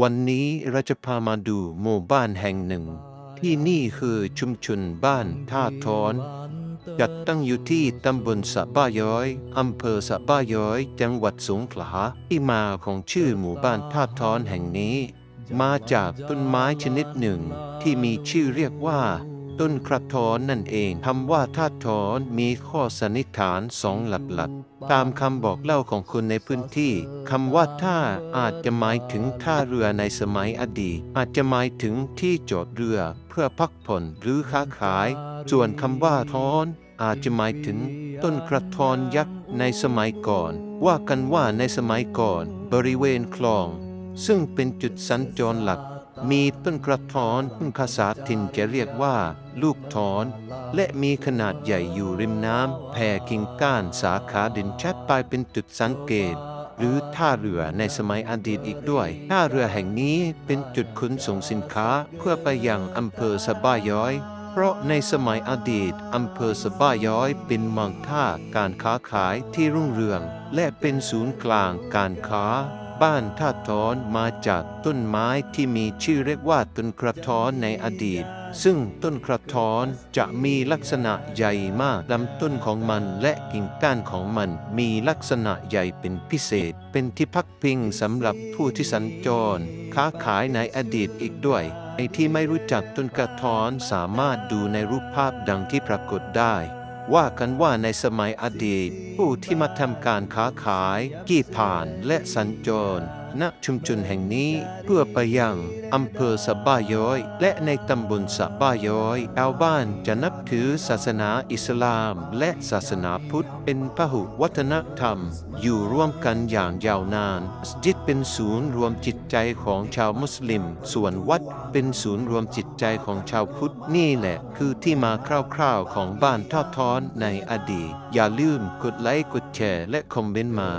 วันนี้เราจะพามาดูหมู่บ้านแห่งหนึ่ง ที่นี่คือชุมชนบ้านท่าทอน จัดตั้งอยู่ที่ตำบลสะบ้าย้อยอำเภอสะบ้าย้อย จังหวัดสงขลาที่มาของชื่อหมู่บ้านท่าทอนแห่งนี้ มาจากต้นไม้ชนิดหนึ่งที่มีชื่อเรียกว่า ต้นกระท้อนนั่นเองคำว่าท่าทอนมีข้อสันนิษฐานสองหลักๆ ตามคำบอกเล่าของคนในพื้นที่คำว่าท่าอาจจะหมายถึงท่าเรือในสมัยอดีต อาจจะหมายถึงที่จอดเรือเพื่อพักผ่อนหรือค้าขาย ส่วนคำว่าท้อนอาจจะหมายถึงต้นกระท้อนยักษ์ในสมัยก่อน ว่ากันว่าในสมัยก่อน บริเวณคลอง ซึ่งเป็นจุดสัญจรหลัก มีต้นกระท้อนซึ่งภาษาถิ่นจะเรียกว่า ลูกทอน และมีขนาดใหญ่อยู่ริมน้ำแผ่กิ่งก้านสาขาด่นชัดไปเป็นจุดสังเกต หรือท่าเรือในสมัยอดีตอีกด้วย ท่าเรือแห่งนี้เป็นจุดขนส่งสินค้าเพื่อไปยังอำเภอสบ้าย้อย เพราะในสมัยอดีตอำเภอสบ้าย้อย เป็นเมืองท่าการค้าขายที่รุ่งเรือง และเป็นศูนย์กลางการค้า บ้านท่าทอนมาจากต้นไม้ที่มีชื่อเรียกว่าต้นกระท้อนในอดีต ซึ่งต้นกระท้อนจะมีลักษณะใหญ่มากลำต้นของมันและกิ่งก้านของมันมีลักษณะใหญ่เป็นพิเศษ เป็นที่พักพิงสำหรับผู้ที่สัญจร ค้าขายในอดีตอีกด้วยไอที่ไม่รู้จักต้นกระท้อนสามารถดูในรูปภาพดังที่ปรากฏได้ ว่ากันว่าในสมัยอดีต ผู้ที่มาทำการค้าขาย กี่ผ่านและสัญจร ณชุมชนแห่งนี้เพื่อไปยังอำเภอสะบ้าย้อย และในตำบลสะบ้าย้อยชาวบ้านจะนับถือศาสนาอิสลาม และศาสนาพุทธเป็นพหุวัฒนธรรม อยู่ร่วมกันอย่างยาวนานมัสยิดเป็นศูนย์รวมจิตใจของชาวมุสลิม ส่วนวัดเป็นศูนย์รวมจิตใจของชาวพุทธนี่แหละ คือที่มาคร่าวๆของบ้านท่าท้อนในอดีต อย่าลืมกดไลค์กดแชร์และคอมเมนต์มา